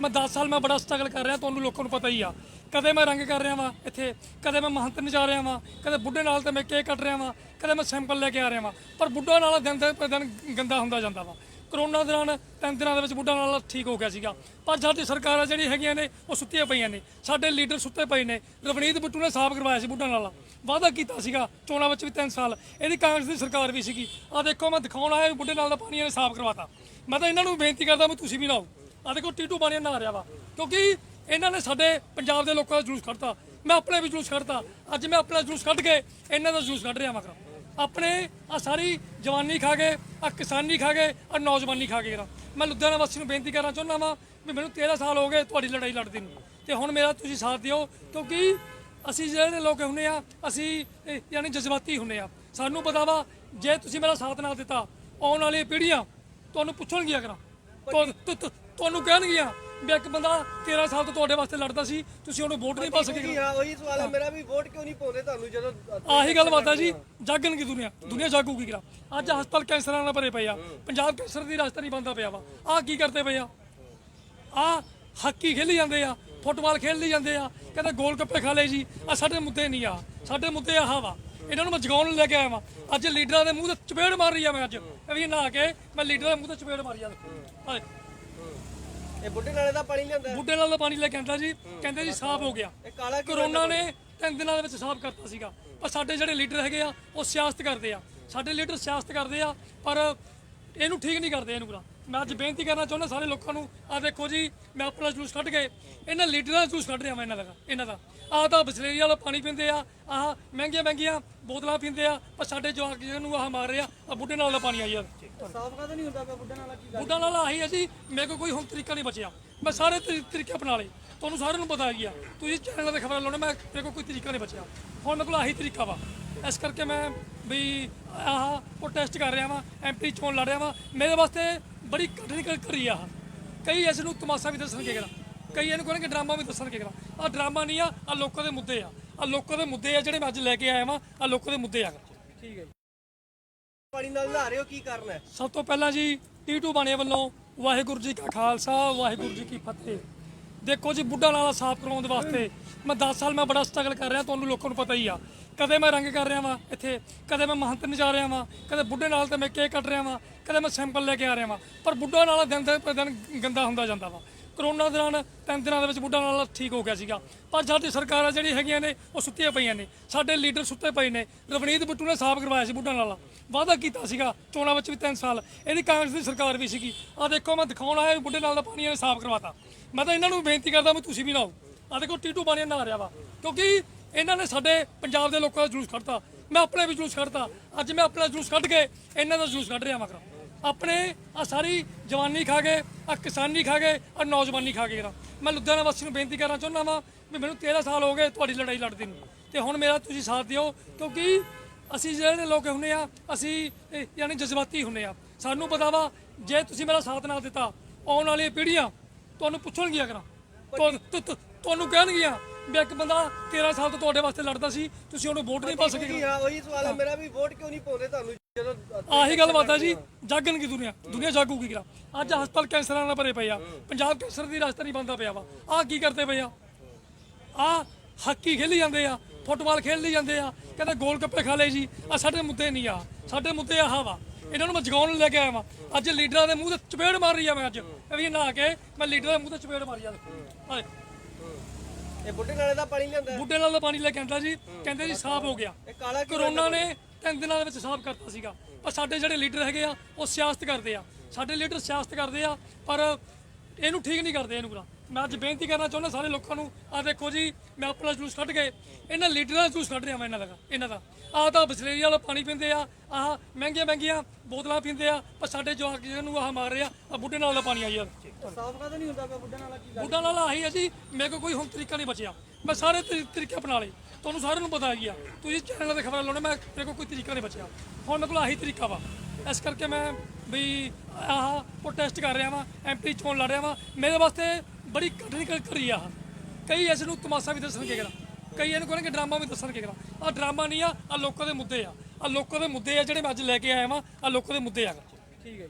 ਮੈਂ 10 ਸਾਲ ਮੈਂ ਬੜਾ ਸਟਰਗਲ ਕਰ ਰਿਹਾ, ਤੁਹਾਨੂੰ ਲੋਕਾਂ ਨੂੰ ਪਤਾ ਹੀ ਆ। ਕਦੇ ਮੈਂ ਰੰਗ ਕਰ ਰਿਹਾ ਵਾਂ ਇੱਥੇ, ਕਦੇ ਮੈਂ ਮਹੰਤ ਨਚਾ ਰਿਹਾ ਵਾਂ, ਕਦੇ ਬੁੱਢੇ ਨਾਲ ਤੇ ਮੈਂ ਕੇਕ ਕੱਟ ਰਿਹਾ ਵਾਂ, ਕਦੇ ਮੈਂ ਸੈਂਪਲ ਲੈ ਕੇ ਆ ਰਿਹਾ ਵਾਂ। ਪਰ ਬੁੱਢਾ ਨਾਲ ਦਿਨ ਦੇ ਦਿਨ ਗੰਦਾ ਹੁੰਦਾ ਜਾਂਦਾ ਵਾ। ਕਰੋਨਾ ਦੌਰਾਨ ਤਿੰਨ ਦਿਨਾਂ ਦੇ ਵਿੱਚ ਬੁੱਢਾ ਨਾਲ ਠੀਕ ਹੋ ਗਿਆ ਸੀਗਾ। ਪਰ ਸਾਡੀ ਸਰਕਾਰਾਂ ਜਿਹੜੀ ਹੈਗੀਆਂ ਨੇ, ਉਹ ਸੁੱਤੀਆਂ ਪਈਆਂ ਨੇ। ਸਾਡੇ ਲੀਡਰ ਸੁੱਤੇ ਪਏ ਨੇ। ਰਵਨੀਤ ਬਿੱਟੂ ਨੇ ਸਾਫ਼ ਕਰਵਾਇਆ ਸੀ ਬੁੱਢਾ ਨਾਲ। ਵਾਅਦਾ ਕੀਤਾ ਸੀਗਾ ਚੋਣਾਂ ਵਿੱਚ ਵੀ 3 ਸਾਲ। ਇਹਦੀ ਕਾਂਗਰਸ ਦੀ ਸਰਕਾਰ ਵੀ ਸੀਗੀ। ਆ ਦੇਖੋ, ਮੈਂ ਦਿਖਾਉਣ ਆਇਆ ਵੀ ਬੁੱਢੇ ਨਾਲ ਦਾ ਪਾਣੀ ਇਹਨੇ ਸਾਫ਼ ਕਰਵਾਤਾ। ਮੈਂ ਤਾਂ ਇਹਨਾਂ ਨੂੰ ਬੇਨਤੀ ਕਰਦਾ ਵੀ ਤੁਸੀਂ ਵੀ ਲਾਓ। ਆ ਦੇਖੋ ਟੀਟੂ ਬਾਣੀਆ ਨਹਾ ਰਿਹਾ ਵਾ। ਕਿਉਂਕਿ ਇਹਨਾਂ ਨੇ ਸਾਡੇ ਪੰਜਾਬ ਦੇ ਲੋਕਾਂ ਦਾ ਜਲੂਸ ਕੱਢਤਾ। ਮੈਂ ਆਪਣੇ ਵੀ ਜਲੂਸ ਕੱਢਤਾ। ਅੱਜ ਮੈਂ ਆਪਣਾ ਜਲੂਸ ਕੱਢ ਕੇ ਇਹਨਾਂ ਦਾ ਜਲੂਸ ਕੱਢ ਰਿਹਾ ਮਗਰ ਆਪਣੇ ਆ ਸਾਰੀ ਜਵਾਨੀ ਖਾ ਗਏ ਆ ਕਿਸਾਨੀ ਖਾ ਗਏ ਆ ਨੌਜਵਾਨੀ ਖਾ ਗਏ ਮੈਂ ਲੁਧਿਆਣਾ ਵਾਸੀ ਨੂੰ ਬੇਨਤੀ ਕਰਨਾ ਚਾਹੁੰਦਾ ਵਾਂ ਵੀ ਮੈਨੂੰ 13 ਸਾਲ ਹੋ ਗਏ ਤੁਹਾਡੀ ਲੜਾਈ ਲੜਦੀ ਨੂੰ। ਤੇ ਹੁਣ ਮੇਰਾ ਤੁਸੀਂ ਸਾਥ ਦਿਓ ਕਿਉਂਕਿ ਅਸੀਂ ਜਿਹੜੇ ਲੋਕ ਹੁੰਨੇ ਆ ਅਸੀਂ ਯਾਨੀ ਜਜ਼ਬਾਤੀ ਹੁੰਨੇ ਆ। ਸਾਨੂੰ ਪਤਾ ਵਾ ਜੇ ਤੁਸੀਂ ਮੇਰਾ ਸਾਥ ਨਾ ਦਿੱਤਾ ਆਉਣ ਵਾਲੀਆਂ ਪੀੜ੍ਹੀਆਂ ਤੁਹਾਨੂੰ ਪੁੱਛਣਗੀਆਂ ਕਰਾਂ ਤੁਹਾਨੂੰ ਕਹਿਣਗੀਆਂ ਵੀ ਇੱਕ ਬੰਦਾ 13 ਸਾਲ ਤੋਂ ਤੁਹਾਡੇ ਵਾਸਤੇ ਲੜਦਾ ਸੀ ਤੁਸੀਂ ਉਹਨੂੰ ਵੋਟ ਨਹੀਂ ਪਾ ਸਕੇ। ਹਾਂ ਉਹੀ ਸਵਾਲ ਹੈ ਮੇਰਾ ਵੀ ਵੋਟ ਕਿਉਂ ਨਹੀਂ ਪਾਉਂਦੇ ਤੁਹਾਨੂੰ ਜਦੋਂ ਆਹੀ ਗੱਲ ਬਾਤ ਹੈ ਜੀ ਜਾਗਣ ਕੀ ਦੁਨੀਆ ਦੁਨੀਆ ਜਾਗੂਗੀ ਕਿਰਾ ਅੱਜ ਹਸਪਤਾਲ ਕੈਂਸਰਾਂ ਨਾਲ ਭਰੇ ਪਏ ਆ ਪੰਜਾਬ ਕੈਂਸਰ ਦੀ ਰਾਜਧਾਨੀ ਬੰਦਾ ਪਿਆ ਵਾ। ਆਹ ਕੀ ਕਰਦੇ ਪਏ ਆ? ਆ ਹਾਕੀ ਖੇਲੀ ਜਾਂਦੇ ਆ ਫੁੱਟਬਾਲ ਖੇਡ ਲਈ ਜਾਂਦੇ ਆ ਕਹਿੰਦੇ ਗੋਲ ਗੱਪੇ ਖਾ ਲਏ ਜੀ ਆ ਸਾਡੇ ਮੁੱਦੇ ਨਹੀਂ ਆ ਸਾਡੇ ਮੁੱਦੇ ਆਹ ਵਾ। ਇਹਨਾਂ ਨੂੰ ਮੈਂ ਜਗਾਉਣ ਲੈ ਕੇ ਆਇਆ ਵਾਂ। ਅੱਜ ਲੀਡਰਾਂ ਦੇ ਮੂੰਹ ਤੇ ਚਪੇੜ ਮਾਰ ਰਹੀ ਆ ਮੈਂ ਅੱਜ। ਇਹ ਵੀ ਨਹਾ ਕੇ ਮੈਂ ਲੀਡਰਾਂ ਦੇ ਮੂੰਹ ਤੇ ਚਪੇੜ ਮਾਰੀ ਆ। ਇਹ ਬੁੱਢੇ ਨਾਲੇ ਦਾ ਪਾਣੀ ਲਿਆਂਦਾ? ਬੁੱਢੇ ਨਾਲ ਦਾ ਪਾਣੀ ਲੈ ਕੇ ਆਂਦਾ ਜੀ। ਕਹਿੰਦੇ ਜੀ ਸਾਫ਼ ਹੋ ਗਿਆ। ਇਹ ਕਾਲਾ ਕਿਉਂ ਕਰੋਨਾ ਨੇ ਤਿੰਨ ਦਿਨਾਂ ਦੇ ਵਿੱਚ ਸਾਫ਼ ਕਰਤਾ ਸੀਗਾ। ਪਰ ਸਾਡੇ ਜਿਹੜੇ ਲੀਡਰ ਹੈਗੇ ਆ ਉਹ ਸਿਆਸਤ ਕਰਦੇ ਆ। ਸਾਡੇ ਲੀਡਰ ਸਿਆਸਤ ਕਰਦੇ ਆ ਪਰ ਇਹਨੂੰ ਠੀਕ ਨਹੀਂ ਕਰਦੇ ਇਹਨੂੰ ਪੂਰਾ। ਮੈਂ ਅੱਜ ਬੇਨਤੀ ਕਰਨਾ ਚਾਹੁੰਦਾ ਸਾਰੇ ਲੋਕਾਂ ਨੂੰ ਆ ਦੇਖੋ ਜੀ ਮੈਂ ਆਪਣਾ ਜੂਸ ਕੱਢ ਕੇ ਇਹਨਾਂ ਲੀਡਰਾਂ ਦਾ ਜੂਸ ਕੱਢ ਰਿਹਾ ਮੈਂ ਇਹਨਾਂ ਦਾ ਇਹਨਾਂ ਦਾ। ਆਹ ਤਾਂ ਬਸਲੇਰੀ ਵਾਲਾ ਪਾਣੀ ਪੀਂਦੇ ਆ ਆਹ ਮਹਿੰਗੀਆਂ ਮਹਿੰਗੀਆਂ ਬੋਤਲਾਂ ਪੀਂਦੇ ਆ ਪਰ ਸਾਡੇ ਜਵਾਕ ਜਿਹਨੂੰ ਆਹ ਮਾਰ ਰਹੇ ਆ ਬੁੱਢੇ ਨਾਲ ਦਾ ਪਾਣੀ ਆਈ ਆ। ਸਾਫ਼ ਕਾ ਨਹੀਂ ਹੁੰਦਾ ਬੁੱਢੇ ਨਾਲਾ ਕੀ ਬੁੱਢਾ ਨਾਲ ਆਹੀ ਹੈ ਜੀ ਮੇਰੇ ਕੋਲ ਕੋਈ ਹੁਣ ਤਰੀਕਾ ਨਹੀਂ ਬਚਿਆ। ਮੈਂ ਸਾਰੇ ਤਰੀ- ਤਰੀਕੇ ਅਪਣਾ ਲਏ ਤੁਹਾਨੂੰ ਸਾਰਿਆਂ ਨੂੰ ਪਤਾ ਹੀ ਆ। ਤੁਸੀਂ ਚੈਨਲ ਤੇ ਖਬਰਾਂ ਲਾਉਣੇ ਮੈਂ ਮੇਰੇ ਕੋਲ ਕੋਈ ਤਰੀਕਾ ਨਹੀਂ ਬਚਿਆ। ਹੁਣ ਮੇਰੇ ਕੋਲ ਆਹੀ ਤਰੀਕਾ ਵਾ। ਇਸ ਕਰਕੇ ਮੈਂ ਵੀ ਆਹ ਪ੍ਰੋਟੈਸਟ ਕਰ ਰਿਹਾ ਵਾਂ ਐਮਪੀ ਚੋਣ ਲੜ ਰਿਹਾ ਵਾਂ। ਮੇਰੇ ਵਾਸਤੇ ਬੜੀ ਕਠਿਨ ਕਰੀ ਆ। ਕਈ ਇਸ ਨੂੰ ਤਮਾਸ਼ਾ ਵੀ ਦੱਸਣਗੇ ਕਰਾ ਕਈ ਇਹਨੂੰ ਕਹਿੰਦੇ ਡਰਾਮਾ ਵੀ ਦੱਸਣਗੇ ਕਰਾ ਆ ਡਰਾਮਾ ਨਹੀਂ ਆ ਆ ਲੋਕਾਂ ਦੇ ਮੁੱਦੇ ਆ। ਆ ਲੋਕਾਂ ਦੇ ਮੁੱਦੇ ਆ ਜਿਹੜੇ ਮੈਂ ਅੱਜ ਲੈ ਕੇ ਆਇਆ ਵਾਂ ਆ ਲੋਕਾਂ ਦੇ ਮੁੱਦੇ ਆ। ਠੀਕ ਹੈ ਪਾਣੀ ਨਾਲ ਨਹਾ ਰਹੇ ਹੋ ਕੀ ਕਰਨਾ ਹੈ? ਸਭ ਤੋਂ ਪਹਿਲਾਂ ਜੀ ਟੀਟੂ ਬਾਣੇ ਵੱਲੋਂ ਵਾਹਿਗੁਰੂ ਜੀ ਕਾ ਖਾਲਸਾ ਵਾਹਿਗੁਰੂ ਜੀ ਕੀ ਫਤਿਹ। ਦੇਖੋ ਜੀ ਬੁੱਢਾ ਨਾਲਾ ਸਾਫ਼ ਕਰਾਉਣ ਦੇ ਵਾਸਤੇ ਮੈਂ 10 ਸਾਲ ਮੈਂ ਬੜਾ ਸਟਰਗਲ ਕਰ ਰਿਹਾ ਤੁਹਾਨੂੰ ਲੋਕਾਂ ਨੂੰ ਪਤਾ ਹੀ ਆ। ਕਦੇ ਮੈਂ ਰੰਗ ਕਰ ਰਿਹਾ ਵਾਂ ਇੱਥੇ ਕਦੇ ਮੈਂ ਮਹੰਤ ਨਚਾ ਰਿਹਾ ਵਾਂ ਕਦੇ ਬੁੱਢੇ ਨਾਲ ਤੇ ਮੈਂ ਕੇਕ ਕੱਟ ਰਿਹਾ ਵਾਂ। ਕਦੇ ਮੈਂ ਸੈਂਪਲ ਲੈ ਕੇ ਆ ਰਿਹਾ ਵਾਂ। ਪਰ ਬੁੱਢਾ ਨਾਲਾ ਦਿਨ ਦੇ ਦਿਨ ਗੰਦਾ ਹੁੰਦਾ ਜਾਂਦਾ ਵਾ। ਕਰੋਨਾ ਦੌਰਾਨ ਤਿੰਨ ਦਿਨਾਂ ਦੇ ਵਿੱਚ ਬੁੱਢਾ ਨਾਲ ਠੀਕ ਹੋ ਗਿਆ ਸੀਗਾ। ਪਰ ਸਾਡੀ ਸਰਕਾਰਾਂ ਜਿਹੜੀ ਹੈਗੀਆਂ ਨੇ, ਉਹ ਸੁੱਤੀਆਂ ਪਈਆਂ ਨੇ। ਸਾਡੇ ਲੀਡਰ ਸੁੱਤੇ ਪਏ ਨੇ। ਰਵਨੀਤ ਬਿੱਟੂ ਨੇ ਸਾਫ਼ ਕਰਵਾਇਆ ਸੀ ਬੁੱਢਾ ਨਾਲ। ਵਾਅਦਾ ਕੀਤਾ ਸੀਗਾ, ਚੋਣਾਂ ਵਿੱਚ ਵੀ 3 ਸਾਲ। ਇਹਦੀ ਕਾਂਗਰਸ ਦੀ ਸਰਕਾਰ ਵੀ ਸੀਗੀ। ਆ ਦੇਖੋ, ਮੈਂ ਦਿਖਾਉਣ ਆਇਆ ਬੁੱਢੇ ਨਾਲ ਦਾ ਪਾਣੀ ਇਹਨੇ ਸਾਫ਼ ਕਰਵਾਤਾ। ਮੈਂ ਤਾਂ ਇਹਨਾਂ ਨੂੰ ਬੇਨਤੀ ਕਰਦਾ ਵੀ ਤੁਸੀਂ ਵੀ ਲਾਓ। ਆ ਦੇਖੋ, ਟੀਟੂ ਬਾਣੀਆ ਨਹਾ ਰਿਹਾ ਵਾ। ਕਿਉਂਕਿ ਇਹਨਾਂ ਨੇ ਸਾਡੇ ਪੰਜਾਬ ਦੇ ਲੋਕਾਂ ਦਾ ਜਲੂਸ ਕੱਢਤਾ। ਮੈਂ ਆਪਣੇ ਵੀ ਜਲੂਸ ਕੱਢਤਾ। ਅੱਜ ਮੈਂ ਆਪਣਾ ਜਲੂਸ ਕੱਢ ਕੇ ਇਹਨਾਂ ਦਾ ਜਲੂਸ ਕੱਢ ਰਿਹਾ ਮਗਰ ਆਪਣੇ ਆ ਸਾਰੀ ਜਵਾਨੀ ਖਾ ਗਏ ਆ ਕਿਸਾਨੀ ਖਾ ਗਏ ਆ ਨੌਜਵਾਨੀ ਖਾ ਗਏ ਨਾ ਮੈਂ ਲੁਧਿਆਣਾ ਵਾਸੀ ਨੂੰ ਬੇਨਤੀ ਕਰਨਾ ਚਾਹੁੰਦਾ ਵਾਂ ਵੀ ਮੈਨੂੰ 13 ਸਾਲ ਹੋ ਗਏ ਤੁਹਾਡੀ ਲੜਾਈ ਲੜਦੇ ਨੂੰ। ਤੇ ਹੁਣ ਮੇਰਾ ਤੁਸੀਂ ਸਾਥ ਦਿਓ, ਕਿਉਂਕਿ ਅਸੀਂ ਜਿਹੜੇ ਲੋਕ ਹੁੰਨੇ ਆ, ਅਸੀਂ ਯਾਨੀ ਜਜ਼ਬਾਤੀ ਹੁੰਨੇ ਆ। ਸਾਨੂੰ ਪਤਾ ਵਾ, ਜੇ ਤੁਸੀਂ ਮੇਰਾ ਸਾਥ ਨਾ ਦਿੱਤਾ, ਆਉਣ ਵਾਲੀਆਂ ਪੀੜ੍ਹੀਆਂ ਤੁਹਾਨੂੰ ਪੁੱਛਣਗੀਆਂ ਕਰਾਂ। ਤੁਹਾਨੂੰ ਕਹਿਣਗੀਆਂ ਵੀ ਇੱਕ ਬੰਦਾ 13 ਸਾਲ ਤੋਂ ਤੁਹਾਡੇ ਵਾਸਤੇ ਲੜਦਾ ਸੀ ਤੁਸੀਂ ਉਹਨੂੰ ਵੋਟ ਨਹੀਂ ਪਾ ਸਕੇ ਹਾਂ ਉਹੀ ਸਵਾਲ ਹੈ ਮੇਰਾ ਵੀ ਵੋਟ ਕਿਉਂ ਨਹੀਂ ਪਾਉਂਦੇ ਤੁਹਾਨੂੰ? ਜਦੋਂ ਆਹੀ ਗੱਲ ਬਾਤ ਹੈ ਜੀ ਜਾਗਣ ਕੀ ਦੁਨੀਆ? ਦੁਨੀਆ ਜਾਗੂਗੀ ਕਿਰਾ ਅੱਜ ਹਸਪਤਾਲ ਕੈਂਸਰਾਂ ਨਾਲ ਭਰੇ ਪਏ ਆ ਪੰਜਾਬ ਕੈਂਸਰ ਦੀ ਰਾਜਧਾਨੀ ਬੰਦਾ ਪਿਆ ਵਾ। ਆਹ ਕੀ ਕਰਦੇ ਪਏ ਆ? ਆ ਹਾਕੀ ਖੇਲੀ ਜਾਂਦੇ ਆ ਫੁੱਟਬਾਲ ਖੇਡ ਲਈ ਜਾਂਦੇ ਆ ਕਹਿੰਦੇ ਗੋਲ ਗੱਪੇ ਖਾ ਲਏ ਜੀ ਆ ਸਾਡੇ ਮੁੱਦੇ ਨਹੀਂ ਆ ਸਾਡੇ ਮੁੱਦੇ ਆਹ ਵਾ। ਇਹਨਾਂ ਨੂੰ ਮੈਂ ਜਗਾਉਣ ਲੈ ਕੇ ਆਇਆ ਵਾਂ। ਅੱਜ ਲੀਡਰਾਂ ਦੇ ਮੂੰਹ ਤੇ ਚਪੇੜ ਮਾਰ ਰਹੀ ਆ ਮੈਂ ਅੱਜ। ਇਹ ਵੀ ਨਹਾ ਕੇ ਮੈਂ ਲੀਡਰਾਂ ਦੇ ਮੂੰਹ ਤੇ ਚਪੇੜ ਮਾਰੀ ਆ। ਆਹ ਇਹ ਬੁੱਢੇ ਨਾਲੇ ਦਾ ਪਾਣੀ ਲਿਆਂਦਾ? ਬੁੱਢੇ ਨਾਲ ਦਾ ਪਾਣੀ ਲੈ ਕੇ ਆਂਦਾ ਜੀ। ਕਹਿੰਦੇ ਜੀ ਸਾਫ਼ ਹੋ ਗਿਆ। ਇਹ ਕਾਲਾ ਕਿਉਂ ਕਰੋਨਾ ਨੇ ਤਿੰਨ ਦਿਨਾਂ ਦੇ ਵਿੱਚ ਸਾਫ਼ ਕਰਤਾ ਸੀਗਾ। ਪਰ ਸਾਡੇ ਜਿਹੜੇ ਲੀਡਰ ਹੈਗੇ ਆ ਉਹ ਸਿਆਸਤ ਕਰਦੇ ਆ। ਸਾਡੇ ਲੀਡਰ ਸਿਆਸਤ ਕਰਦੇ ਆ ਪਰ ਇਹਨੂੰ ਠੀਕ ਨਹੀਂ ਕਰਦੇ ਇਹਨੂੰ ਪੂਰਾ। ਮੈਂ ਅੱਜ ਬੇਨਤੀ ਕਰਨਾ ਚਾਹੁੰਦਾ ਸਾਰੇ ਲੋਕਾਂ ਨੂੰ ਆ ਦੇਖੋ ਜੀ ਮੈਂ ਆਪਣਾ ਜੂਸ ਕੱਢ ਕੇ ਇਹਨਾਂ ਲੀਡਰਾਂ ਦਾ ਜੂਸ ਕੱਢ ਰਿਹਾ ਮੈਂ ਇਹਨਾਂ ਦਾ ਇਹਨਾਂ ਦਾ। ਆਹ ਤਾਂ ਬਸਲੇਰੀ ਵਾਲਾ ਪਾਣੀ ਪੀਂਦੇ ਆ ਆਹ ਮਹਿੰਗੀਆਂ ਮਹਿੰਗੀਆਂ ਬੋਤਲਾਂ ਪੀਂਦੇ ਆ ਪਰ ਸਾਡੇ ਜਵਾਕ ਜਿਹਨੂੰ ਆਹ ਮਾਰ ਰਹੇ ਆ ਬੁੱਢੇ ਨਾਲ ਦਾ ਪਾਣੀ ਆ। ਸਾਫ਼ ਕਾ ਨਹੀਂ ਹੁੰਦਾ ਬੁੱਢੇ ਨਾਲਾ ਕੀ ਬੁੱਢਾ ਨਾਲ ਆਹੀ ਹੈ ਜੀ ਮੇਰੇ ਕੋਲ ਕੋਈ ਹੁਣ ਤਰੀਕਾ ਨਹੀਂ ਬਚਿਆ। ਮੈਂ ਸਾਰੇ ਤਰੀ- ਤਰੀਕੇ ਅਪਣਾ ਲਏ ਤੁਹਾਨੂੰ ਸਾਰਿਆਂ ਨੂੰ ਪਤਾ ਹੀ ਆ। ਤੁਸੀਂ ਚੈਨਲ ਤੇ ਖਬਰਾਂ ਲਾਉਣੇ ਮੈਂ ਮੇਰੇ ਕੋਲ ਕੋਈ ਤਰੀਕਾ ਨਹੀਂ ਬਚਿਆ। ਹੁਣ ਮੇਰੇ ਕੋਲ ਆਹੀ ਤਰੀਕਾ ਵਾ। ਇਸ ਕਰਕੇ ਮੈਂ ਵੀ ਆਹ ਪ੍ਰੋਟੈਸਟ ਕਰ ਰਿਹਾ ਵਾਂ ਐਮਪੀ ਚੋਣ ਲੜ ਰਿਹਾ ਵਾਂ। ਮੇਰੇ ਵਾਸਤੇ ਬੜੀ ਕਠਿਨ ਕਰੀ ਆ ਕਈ ਇਸ ਨੂੰ ਤਮਾਸ਼ਾ ਵੀ ਦੱਸਣਗੇ ਕਰਾ ਕਈ ਇਹਨੂੰ ਕਹਿਣਗੇ ਡਰਾਮਾ ਵੀ ਦੱਸਣਗੇ ਕਰਾ ਆ ਡਰਾਮਾ ਨਹੀਂ ਆ ਆ ਲੋਕਾਂ ਦੇ ਮੁੱਦੇ ਆ। ਆ ਲੋਕਾਂ ਦੇ ਮੁੱਦੇ ਆ ਜਿਹੜੇ ਮੈਂ ਅੱਜ ਲੈ ਕੇ ਆਇਆ ਵਾਂ ਆ ਲੋਕਾਂ ਦੇ ਮੁੱਦੇ ਆ। ਠੀਕ ਹੈ